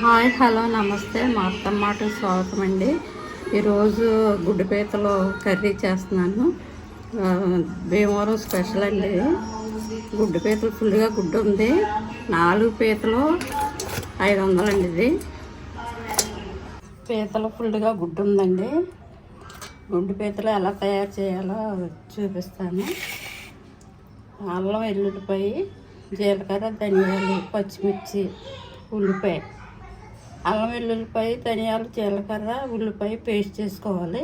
Hi hello నమస్తే. మా అత్తమ్మాట స్వాగతం అండి ఈరోజు గుడ్డు పీతలు కర్రీ చేస్తున్నాను. భీమవరం స్పెషల్ అండి. గుడ్డు పీతలు ఫుల్గా గుడ్డు ఉంది నాలుగు పీతలు ఐదు వందలండి ఇది. పీతలు ఫుల్గా గుడ్డు ఉందండి గుడ్డు పీతలు ఎలా తయారు చేయాలో చూపిస్తాను. అల్లం వెల్లుల్లిపాయ జీలకర్ర ధనియాలు పచ్చిమిర్చి ఉల్లిపాయ. అల్లం వెల్లుల్లిపాయ ధనియాలు జీలకర్ర ఉల్లిపాయ పేస్ట్ చేసుకోవాలి.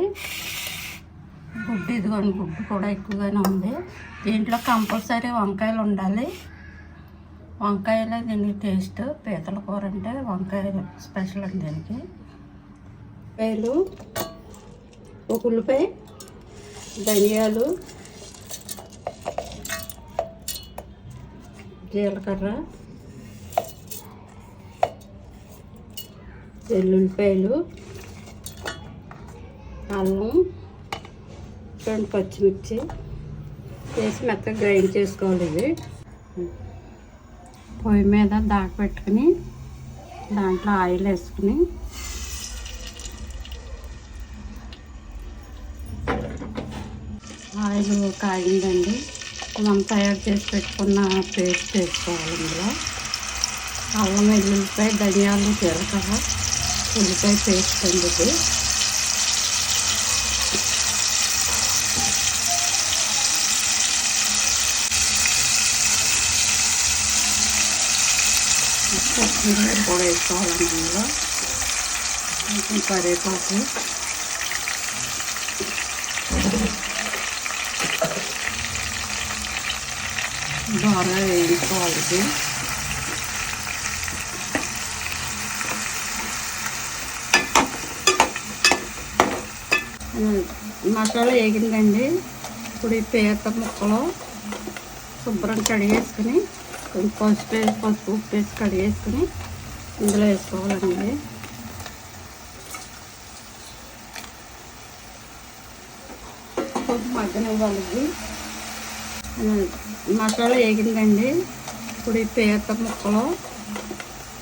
గుడ్డు ఇదిగోండి గుడ్డు కూడా ఎక్కువగానే ఉంది. దీంట్లో కంపల్సరీ వంకాయలు ఉండాలి. వంకాయలే దీనికి టేస్ట్. పీతల కూర అంటే వంకాయలు స్పెషల్ అండి దీనికి. వేలు ఒక ఉల్లిపాయ ధనియాలు జీలకర్ర వెల్లుల్లిపాయలు అల్లం రెండు పచ్చిమిర్చి వేసి మెత్తగా గ్రైండ్ చేసుకోవాలి ఇది పొయ్యి మీద దాక పెట్టుకుని దాంట్లో ఆయిల్ వేసుకుని ఆయిల్ కాగిందండి. మనం తయారు చేసి పెట్టుకున్న పేస్ట్ వేసుకోవాలి ఇందులో. అల్లం వెల్లుల్లిపాయ ధనియాలు జీలకర్ర ఉల్లిపాయ పేస్ట్ అండి ఇది కొత్తిమీర కూడా వేసుకోవాలండి ఇందులో కొంచెం కరివేపాకు బాగా వేయించుకోవాలి మసాలా వేగిందండి. ఇప్పుడు ఈ పీత ముక్కలు శుభ్రం కడిగేసుకుని కొంచెం పసుపు వేసి పసుపు ఉప్పు వేసి కడిగేసుకుని ఇందులో వేసుకోవాలండి. మగ్గన ఇవ్వాలి మసాలా వేగిందండి. ఇప్పుడు ఈ పీత ముక్కలు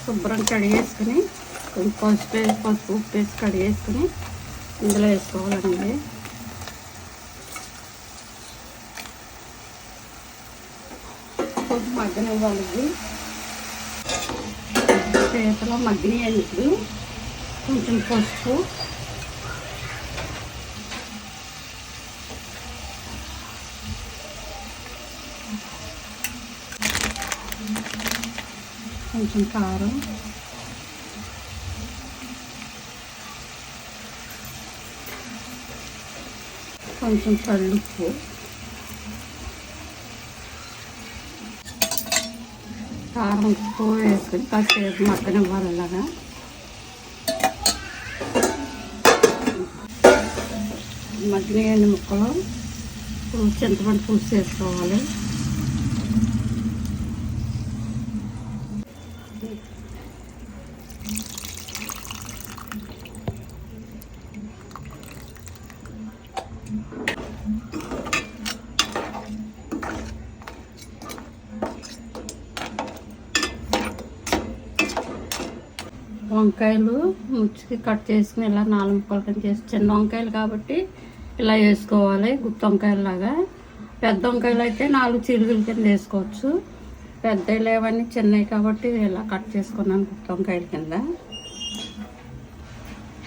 శుభ్రం కడిగేసుకుని కొంచెం పసుపు వేసి పసుపు ఉప్పు వేసి కడిగేసుకుని ఇందులో వేసుకోవాలండి. కొంచెం మగ్గన ఇవ్వాలి చేతిలో మగ్గినాయండి ఇప్పుడు కొంచెం పసుపు. కొంచెం కారం. కొంచెం కళ్ళుప్పు కారం ఉప్పు వేసుకుని కాసేపు మగ్గనివ్వాలి అలాగా మగ్గిన ముక్కలు ఇప్పుడు చింతపండు పులుసు వేసుకోవాలి. వంకాయలు ముచ్చికి కట్ చేసుకుని ఇలా నాలుగు ముక్కలు కింద చేసి చిన్న వంకాయలు కాబట్టి ఇలా వేసుకోవాలి గుత్తి వంకాయలు లాగా పెద్ద వంకాయలు అయితే నాలుగు చిలుగుల కింద వేసుకోవచ్చు. పెద్దవి లేవన్నీ చిన్నవి కాబట్టి ఇలా కట్ చేసుకున్నాను గుత్తి వంకాయల కింద.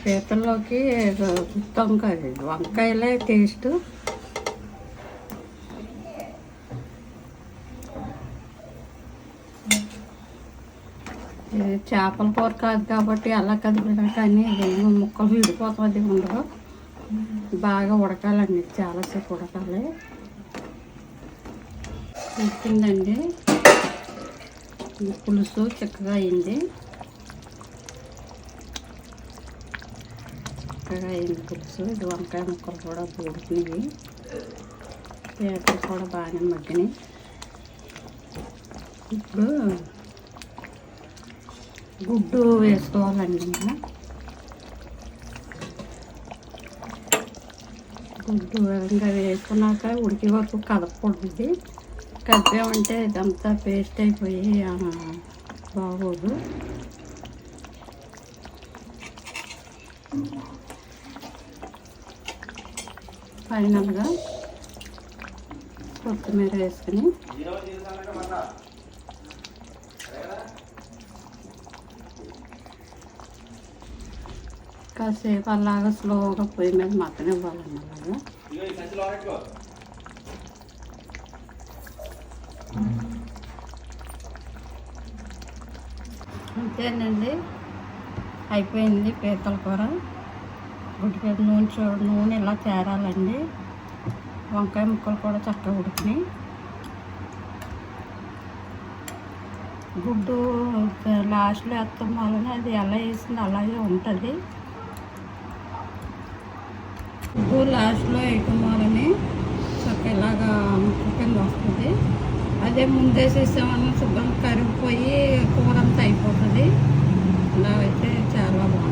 పీతల్లోకి గుత్తి వంకాయ వంకాయలే టేస్ట్. చేపల కూర కాదు కాబట్టి అలా కదిపినా కానీ ఇదేమో ముక్కలు విడిపోతుంది ఉండదు. బాగా ఉడకాలండి చాలాసేపు ఉడకాలి. ఉడికిందండి. పులుసు చక్కగా అయింది. చక్కగా అయింది పులుసు. ఇది వంకాయ ముక్కలు కూడా ఉడికినాయి పేపర్ కూడా బాగానే మగ్గినాయి. ఇప్పుడు గుడ్డు వేసుకోవాలండి ఇంకా గుడ్డు ఇంకా వేసుకున్నాక ఉడికి వరకు కలపకూడదు. ఇది కలిపామంటే ఇదంతా పేస్ట్ అయిపోయి బాగోదు. ఫైనల్గా కొత్తిమీర వేసుకుని కాసేపు అలాగా స్లోగా పొయ్యి మీద మక్కనే ఇవ్వాలండి అలాగా అంతేనండి. అయిపోయింది పీతల కూర. గుడ్డి పీత నూనె చూ నూనె ఇలా తేరాలండి. వంకాయ ముక్కలు కూడా చక్కగా ఉడికినాయి. గుడ్డు లాస్ట్లో వేస్తాం వలన అది ఎలా వేసింది అలాగే ఉంటుంది. పసుపు లాస్ట్లో వేయటం మాలని చక్క కింద వస్తుంది. అదే ముందేసేసామన్నా శుభ్రం కరిగిపోయి కూర అంతా అయిపోతుంది. ఇలా అయితే చాలా బాగుంది.